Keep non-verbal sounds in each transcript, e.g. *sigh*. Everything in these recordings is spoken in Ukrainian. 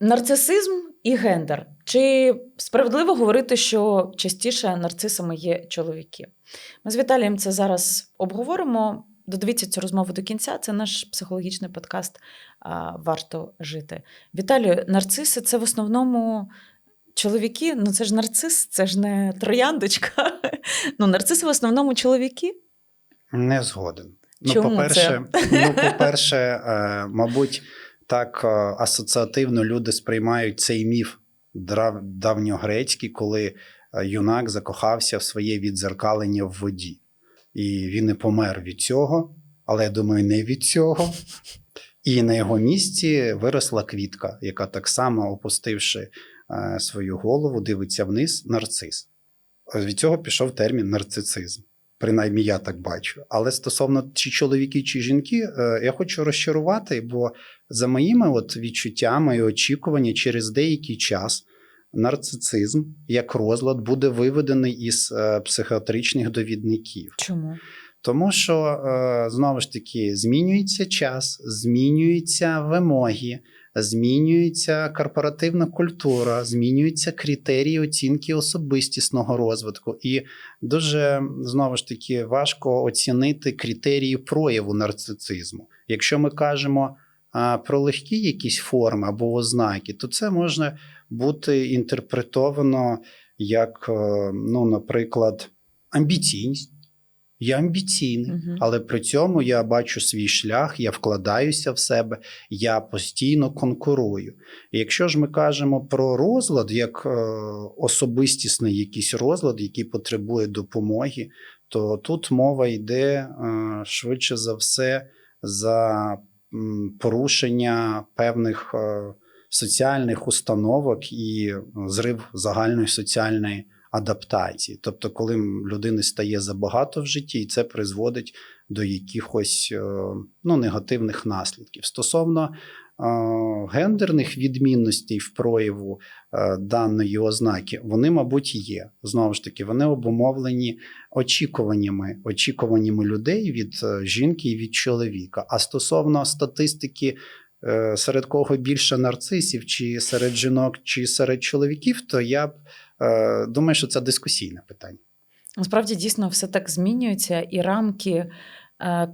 Нарцисизм і гендер. Чи справедливо говорити, що частіше нарцисами є чоловіки? Ми з Віталієм це зараз обговоримо. Додивіться цю розмову до кінця. Це наш психологічний подкаст Варто жити. Віталію, нарциси це в основному чоловіки. Ну це ж нарцис, це ж не трояндочка. *laughs* Ну, нарциси в основному чоловіки. Не згоден. Ну, по-перше, ну, по-перше, е, мабуть, так е, асоціативно люди сприймають цей міф давньогрецький, коли е, юнак закохався в своє відзеркалення в воді. І він не помер від цього, але я думаю, не від цього. І на його місці виросла квітка, яка так само, опустивши е, свою голову, дивиться вниз нарцис. Від цього пішов термін нарцисизм. Принаймні, я так бачу. Але стосовно чи чоловіки, чи жінки, е, я хочу розчарувати, бо за моїми от відчуттями і очікування, через деякий час нарцисизм як розлад буде виведений із е, психіатричних довідників. Чому? Тому що е, знову ж таки змінюється час, змінюються вимоги, змінюється корпоративна культура, змінюються критерії оцінки особистісного розвитку, і дуже знову ж таки важко оцінити критерії прояву нарцисизму. Якщо ми кажемо про легкі якісь форми або ознаки, то це може бути інтерпретовано як, е, ну, наприклад, амбіційність. Я амбіційний, Мгм. але при цьому я бачу свій шлях, я вкладаюся в себе, я постійно конкурую. І якщо ж ми кажемо про розлад, як е, особистісний якийсь розлад, який потребує допомоги, то тут мова йде е, швидше за все за м, порушення певних е, соціальних установок і е, зрив загальної соціальної адаптації. Тобто, коли людини стає забагато в житті, і це призводить до якихось е, ну, негативних наслідків. Стосовно е, гендерних відмінностей в прояву е, даної ознаки, вони, мабуть, є. Знову ж таки, вони обумовлені очікуваннями, очікуваннями людей від жінки і від чоловіка. А стосовно статистики. Серед кого більше нарцисів, чи серед жінок, чи серед чоловіків, то я б Думаю, що це дискусійне питання. Насправді дійсно все так змінюється, і рамки, е,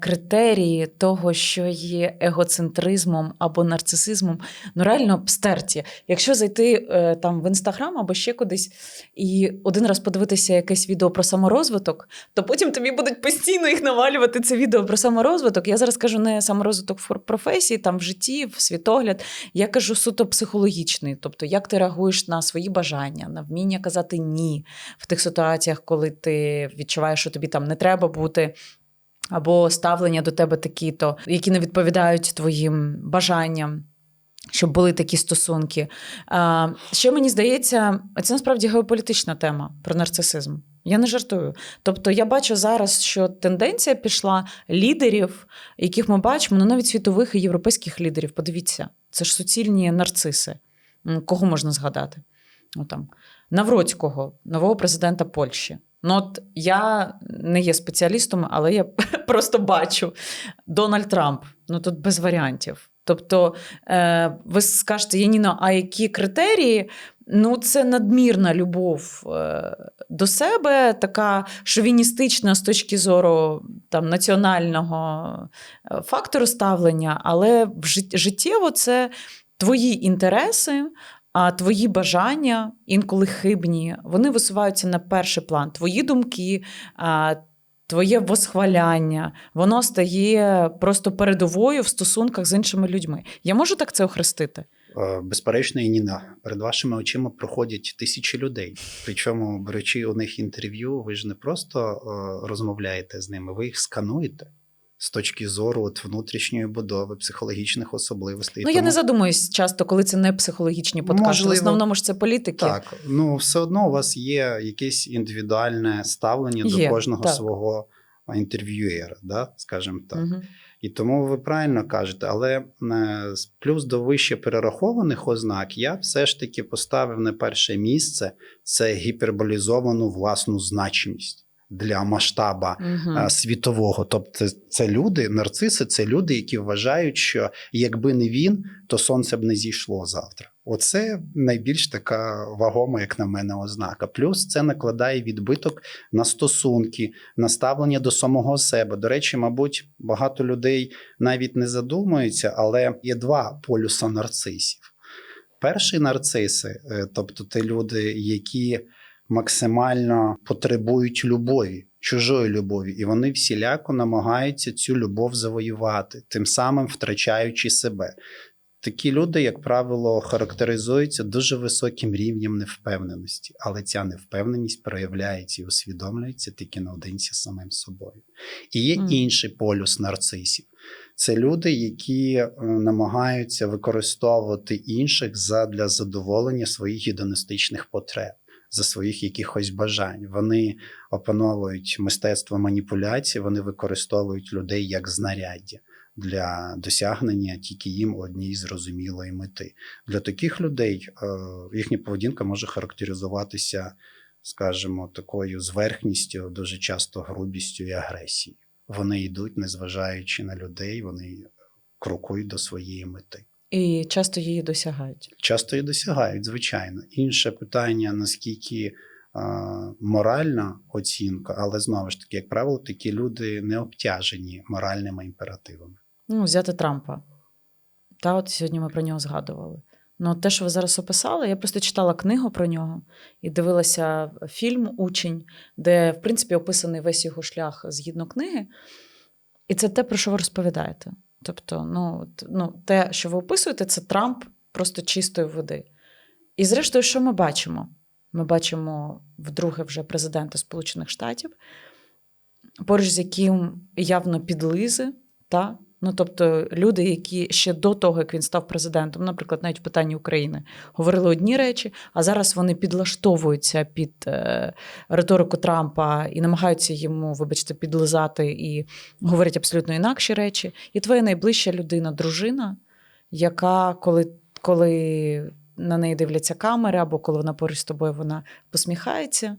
критерії того, що є егоцентризмом або нарцисизмом, ну реально стерті. Якщо зайти е, там в інстаграм або ще кудись і один раз подивитися якесь відео про саморозвиток, то потім тобі будуть постійно їх навалювати це відео про саморозвиток. Я зараз кажу не саморозвиток в професії, там в житті, в світогляд. Я кажу суто психологічний, тобто як ти реагуєш на свої бажання, на вміння казати ні в тих ситуаціях, коли ти відчуваєш, що тобі там не треба бути. Або ставлення до тебе такі-то, які не відповідають твоїм бажанням, щоб були такі стосунки. А, ще мені здається, це насправді геополітична тема про нарцисизм. Я не жартую. Тобто, я бачу зараз, що тенденція пішла лідерів, яких ми бачимо, ну навіть світових і європейських лідерів. Подивіться, це ж суцільні нарциси. Кого можна згадати? Ну, там, Навроцького, нового президента Польщі. Ну, от я не є спеціалістом, але я *laughs* просто бачу Дональд Трамп. Ну тут без варіантів. Тобто, е, ви скажете, Яніно, а які критерії? Ну, це надмірна любов е, до себе, така шовіністична з точки зору там, національного е, фактору ставлення, але життєво це твої інтереси, а твої бажання, інколи хибні, вони висуваються на перший план. Твої думки, твоє восхваляння, воно стає просто передовою в стосунках з іншими людьми. Я можу так це охрестити? Е, Безперечно, і Ніна. Перед вашими очима проходять тисячі людей. Причому, беручи у них інтерв'ю, ви ж не просто е, розмовляєте з ними, ви їх скануєте з точки зору от, внутрішньої будови, психологічних особливостей. ну, я не задумуюсь часто, коли це не психологічні подкасти. Можливо. В основному ж це політики. Так, ну все одно у вас є якесь індивідуальне ставлення Є, до кожного так. свого інтерв'юєра, да, скажімо так. Мгм. І тому ви правильно кажете, але е, плюс до вище перерахованих ознак я все ж таки поставив на перше місце це гіперболізовану власну значимість для масштаба е, світового. Тобто, це люди, нарциси, це люди, які вважають, що якби не він, то сонце б не зійшло завтра. Оце найбільш така вагома, як на мене, ознака. Плюс це накладає відбиток на стосунки, на ставлення до самого себе. До речі, мабуть, багато людей навіть не задумуються, але є два полюса нарцисів. Перший нарциси, е, тобто те люди, які максимально потребують любові, чужої любові, і вони всіляко намагаються цю любов завоювати, тим самим втрачаючи себе. Такі люди, як правило, характеризуються дуже високим рівнем невпевненості, але ця невпевненість проявляється і усвідомлюється тільки наодинці самим собою. І є Мгм. інший полюс нарцисів. Це люди, які е, намагаються використовувати інших задля задоволення своїх гедоністичних потреб, за своїх якихось бажань. Вони опановують мистецтво маніпуляції, вони використовують людей як знаряддя для досягнення тільки їм однієї зрозумілої мети. Для таких людей е, їхня поведінка може характеризуватися, скажімо, такою зверхністю, дуже часто грубістю і агресією. Вони йдуть, незважаючи на людей, вони крокують до своєї мети. І часто її досягають. Часто і досягають, звичайно. Інше питання, наскільки е, моральна оцінка, але знову ж таки, як правило, такі люди не обтяжені моральними імперативами. Ну, взяти Трампа. Та от сьогодні ми про нього згадували. Ну, те, що ви зараз описали, я просто читала книгу про нього і дивилася фільм Учень, де, в принципі, описаний весь його шлях згідно книги. І це те, про що ви розповідаєте. Тобто, ну, ну, те, що ви описуєте, це Трамп просто чистої води. І зрештою, що ми бачимо? Ми бачимо вдруге вже президента Сполучених Штатів, поруч з яким явно підлизи, та? Ну, тобто люди, які ще до того, як він став президентом, наприклад, навіть в питанні України, говорили одні речі, а зараз вони підлаштовуються під е, риторику Трампа і намагаються йому, вибачте, підлизати і говорять абсолютно інакші речі. І твоя найближча людина, дружина, яка, коли, коли на неї дивляться камери, або коли вона поруч з тобою вона посміхається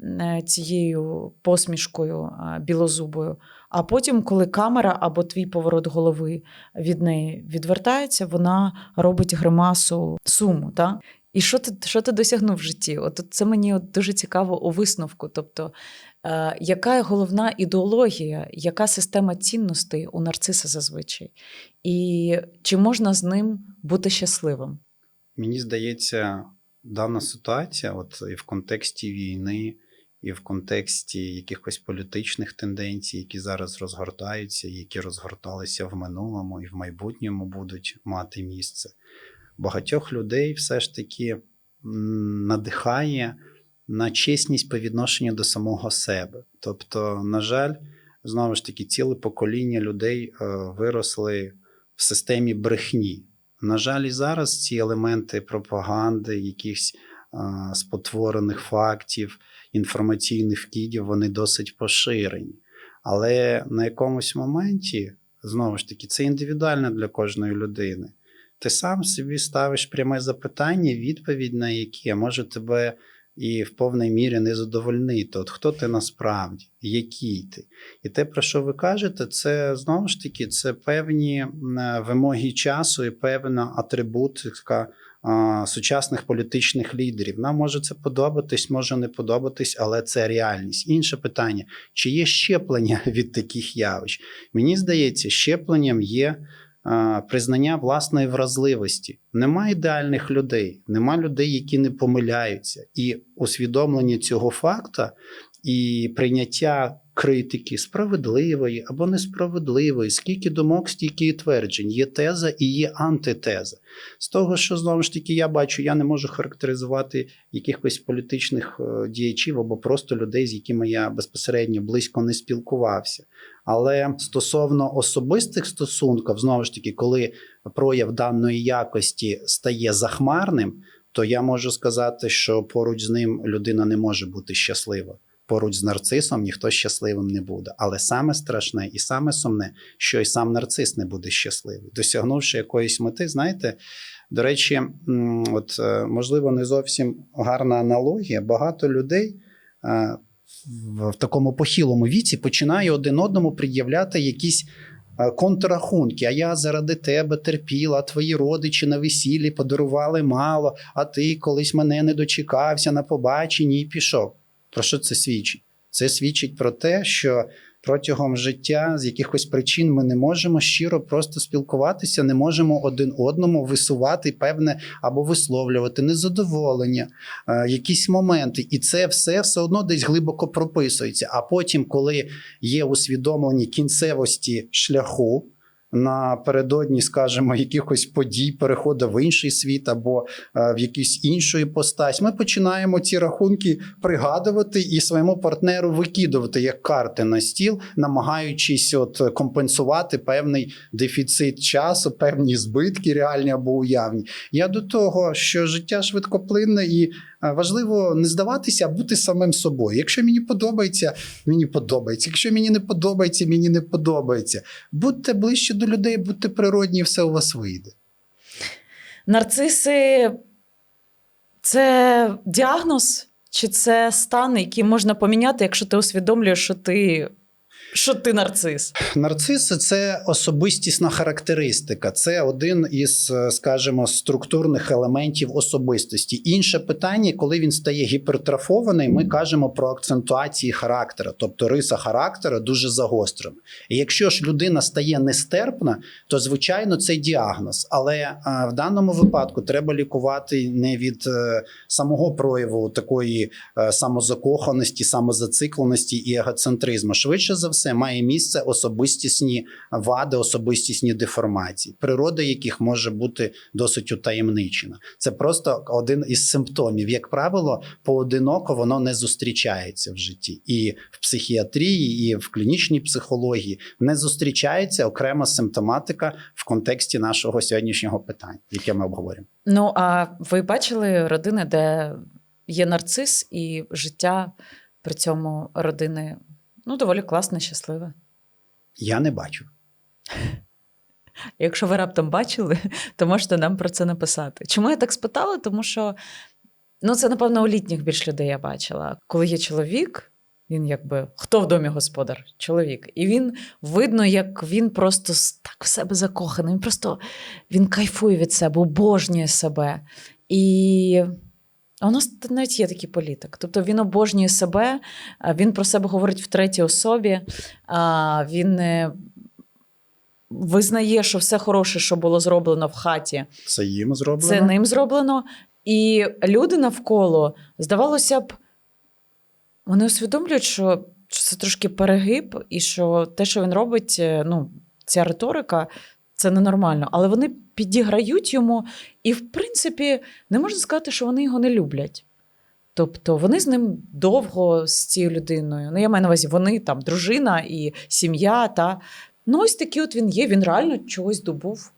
е, цією посмішкою е, білозубою. А потім, коли камера або твій поворот голови від неї відвертається, вона робить гримасу суму. Та? І що ти, що ти досягнув в житті? От це мені от дуже цікаво у висновку. Тобто, е, яка головна ідеологія, яка система цінностей у нарциса зазвичай? І чи можна з ним бути щасливим? Мені здається, дана ситуація, от і в контексті війни, і в контексті якихось політичних тенденцій, які зараз розгортаються, які розгорталися в минулому і в майбутньому будуть мати місце. Багатьох людей все ж таки надихає на чесність по відношенню до самого себе. Тобто, на жаль, знову ж таки, ціле покоління людей е, виросли в системі брехні. На жаль, і зараз ці елементи пропаганди, якихось а, спотворених фактів, інформаційних вкидів, вони досить поширені. Але на якомусь моменті, знову ж таки, це індивідуально для кожної людини. Ти сам собі ставиш пряме запитання, відповідь на яке може тебе і в повній мірі не задовольнити. От хто ти насправді, який ти? І те, про що ви кажете, це знову ж таки це певні вимоги часу і певна атрибутика сучасних політичних лідерів. Нам може це подобатись, може не подобатись, але це реальність. Інше питання: чи є щеплення *laughs* від таких явищ? Мені здається, щепленням є. Признання власної вразливості. Нема ідеальних людей, нема людей, які не помиляються. І усвідомлення цього факта і прийняття критики справедливої або несправедливої, скільки думок, стільки і тверджень. Є теза і є антитеза. З того, що знову ж таки я бачу, я не можу характеризувати якихось політичних е, діячів або просто людей, з якими я безпосередньо близько не спілкувався. Але стосовно особистих стосунків, знову ж таки, коли прояв даної якості стає захмарним, то я можу сказати, що поруч з ним людина не може бути щаслива. Поруч з нарцисом ніхто щасливим не буде. Але саме страшне і саме сумне, що і сам нарцис не буде щасливий. Досягнувши якоїсь мети, знаєте, до речі, от е, можливо, не зовсім гарна аналогія. Багато людей е, в такому похилому віці починає один одному пред'являти якісь е, контррахунки. А я заради тебе терпіла, а твої родичі на весіллі подарували мало, а ти колись мене не дочекався на побаченні і пішов. Про що це свідчить? Це свідчить про те, що протягом життя з якихось причин ми не можемо щиро просто спілкуватися, не можемо один одному висувати певне або висловлювати незадоволення, е, якісь моменти, і це все все одно десь глибоко прописується. А потім, коли є усвідомлені кінцевості шляху. Напередодні, скажімо, якихось подій, переходу в інший світ або е, в якусь іншу іпостась, ми починаємо ці рахунки пригадувати і своєму партнеру викидувати як карти на стіл, намагаючись от компенсувати певний дефіцит часу, певні збитки, реальні або уявні. Я до того, що життя швидкоплинне і важливо не здаватися, а бути самим собою. Якщо мені подобається, мені подобається. Якщо мені не подобається, мені не подобається. Будьте ближче до людей, будьте природні, і все у вас вийде. Нарциси це діагноз, чи це стан, який можна поміняти, якщо ти усвідомлюєш, що ти, що ти нарцис? Нарциси це особистісна характеристика, це один із, е, скажімо, структурних елементів особистості. Інше питання, коли він стає гіпертрофований, ми кажемо про акцентуації характера, тобто риса характера дуже загострена. І якщо ж людина стає нестерпна, то звичайно це діагноз. Але е, в даному випадку треба лікувати не від е, самого прояву такої самозакоханості, самозацикленості і егоцентризму. Швидше за все, має місце особистісні вади, особистісні деформації, природа яких може бути досить утаємничена. Це просто один із симптомів. Як правило, поодиноко воно не зустрічається в житті, і в психіатрії, і в клінічній психології не зустрічається окрема симптоматика в контексті нашого сьогоднішнього питання, яке ми обговорюємо. Ну, а ви бачили родини, де є нарцис, і життя при цьому родини ну, доволі класне, щасливе. Я не бачу. Якщо ви раптом бачили, то можете нам про це написати. Чому я так спитала? Тому що ну, це, напевно, у літніх більш людей я бачила. Коли є чоловік, він якби хто в домі господар? Чоловік. І він видно, як він просто так в себе закоханий. Він просто він кайфує від себе, обожнює себе. І а у нас навіть є такий політик. Тобто він обожнює себе, він про себе говорить в третій особі, він е, визнає, що все хороше, що було зроблено в хаті, Це їм зроблено. це ним зроблено. І люди навколо, здавалося б, вони усвідомлюють, що це трошки перегиб, і що те, що він робить, е, ну, ця риторика, це ненормально. Але вони підіграють йому, і, в принципі, не можна сказати, що вони його не люблять. Тобто вони з ним довго з цією людиною. Ну, я маю на увазі, вони там дружина і сім'я. Та... Ну, ось такий от він є, він реально чогось добув.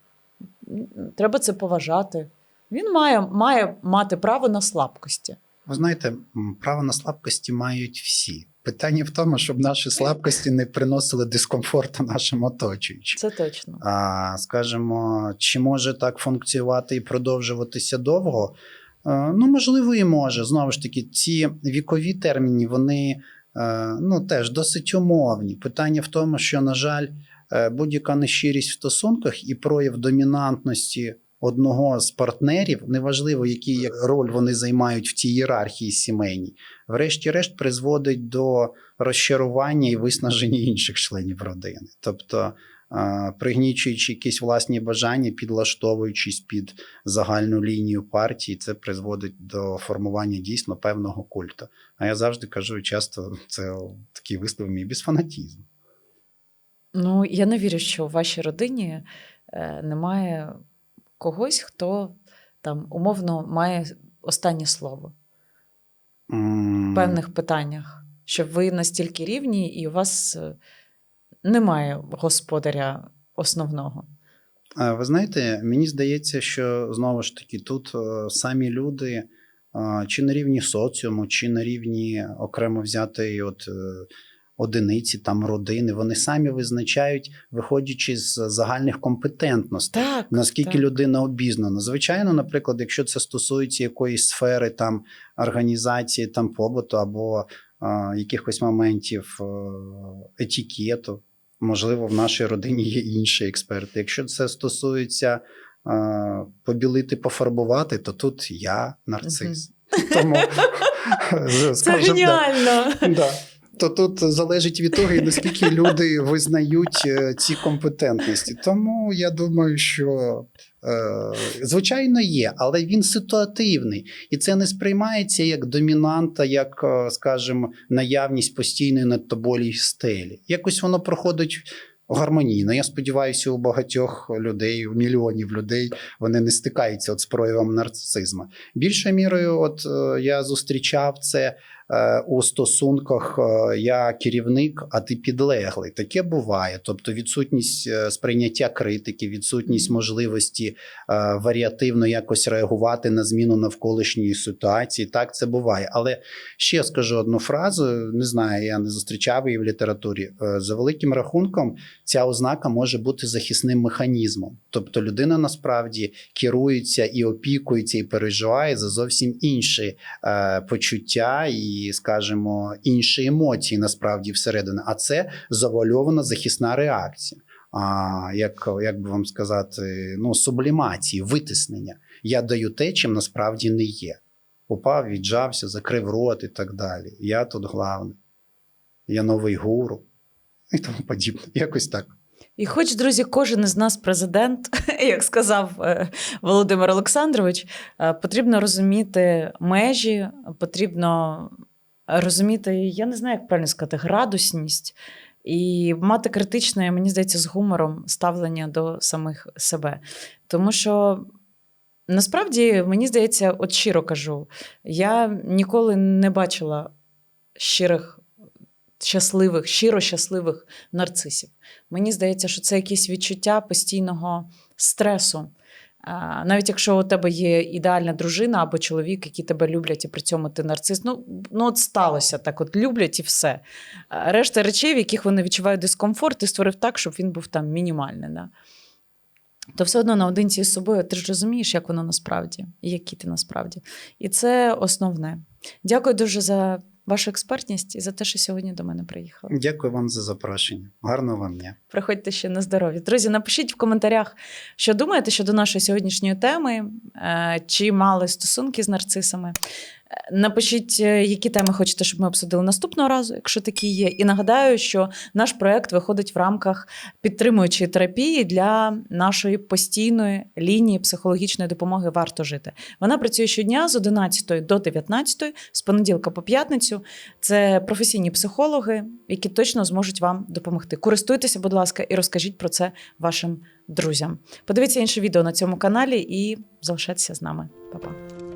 Треба це поважати. Він має, має мати право на слабкості. Ви знаєте, право на слабкості мають всі. Питання в тому, щоб наші слабкості не приносили дискомфорту нашим оточуючим. Це точно. А скажімо, чи може так функціонувати і продовжуватися довго? Е, Ну, можливо, і може. Знову ж таки, ці вікові терміни, вони е, ну, теж досить умовні. Питання в тому, що, на жаль, е, будь-яка нещирість в стосунках і прояв домінантності одного з партнерів, неважливо, які роль вони займають в цій ієрархії сімейній, врешті-решт призводить до розчарування і виснаження інших членів родини. Тобто, пригнічуючи якісь власні бажання, підлаштовуючись під загальну лінію партії, це призводить до формування дійсно певного культу. А я завжди кажу, часто це такий вислів мій без фанатізму. Ну, я не вірю, що у вашій родині е, немає когось, хто там умовно має останнє слово в певних питаннях, що ви настільки рівні, і у вас е, немає господаря основного. Ви знаєте, мені здається, що знову ж таки тут е, самі люди, чи на рівні соціуму, чи на рівні окремо взятої от е, одиниці, там родини, вони самі визначають, виходячи з загальних компетентностей. Так, Наскільки так. людина обізнана? Звичайно, наприклад, якщо це стосується якоїсь сфери там організації там побуту або а, якихось моментів е, етикету, Можливо, в нашій родині є інші експерти. Якщо це стосується е, побілити, пофарбувати, то тут я нарцис. *laughs* Тому *laughs* Це геніально. Да. То тут залежить від того, наскільки люди визнають е, ці компетентності. Тому я думаю, що е, звичайно є, але він ситуативний, і це не сприймається як домінанта, як, е, скажімо, наявність постійної над тобою стелі. Якось воно проходить. Гармонійно, я сподіваюся, у багатьох людей, у мільйонів людей вони не стикаються от з проявом нарцисизму. Більшою мірою, от я зустрічав це у стосунках е, я керівник, а ти підлеглий. Таке буває. Тобто відсутність е, сприйняття критики, відсутність можливості е, варіативно якось реагувати на зміну навколишньої ситуації. Так, це буває. Але ще скажу одну фразу: не знаю, я не зустрічав її в літературі. Е, За великим рахунком, ця ознака може бути захисним механізмом. Тобто людина насправді керується і опікується, і переживає за зовсім інші е, почуття і, скажімо, інші емоції насправді всередині. А це завуальована захисна реакція. А як, як би вам сказати, ну, сублімації, витиснення. Я даю те, чим насправді не є. Упав, віджався, закрив рот і так далі. Я тут главний. Я новий гуру і тому подібне. Якось так. І хоч, друзі, кожен із нас президент, *laughs* як сказав е, Володимир Олександрович, е, потрібно розуміти межі, потрібно розуміти, я не знаю, як правильно сказати, градусність і мати критичне, мені здається, з гумором ставлення до самих себе. Тому що. Насправді, мені здається, от щиро кажу, я ніколи не бачила щирих, щасливих, щиро щасливих нарцисів. Мені здається, що це якісь відчуття постійного стресу. Навіть якщо у тебе є ідеальна дружина або чоловік, які тебе люблять, і при цьому ти нарцис, ну, ну от сталося так, от люблять і все. Решта речей, в яких вони відчувають дискомфорт, ти створив так, щоб він був там мінімальний. Да? То все одно наодинці з собою ти ж розумієш, як воно насправді, і які ти насправді. І це основне. Дякую дуже за вашу експертність і за те, що сьогодні до мене приїхали. Дякую вам за запрошення. Гарного вам дня. Приходьте ще на здоров'я. Друзі, напишіть в коментарях, що думаєте щодо нашої сьогоднішньої теми, е, чи мали стосунки з нарцисами. Напишіть, е, які теми хочете, щоб ми обсудили наступного разу, якщо такі є. І нагадаю, що наш проект виходить в рамках підтримуючої терапії для нашої постійної лінії психологічної допомоги Варто жити. Вона працює щодня з 11 до 19, з понеділка по п'ятницю. Це професійні психологи, які точно зможуть вам допомогти. Користуйтеся, будь ласка, і розкажіть про це вашим друзям. Подивіться інше відео на цьому каналі і залишайтеся з нами. Па-па.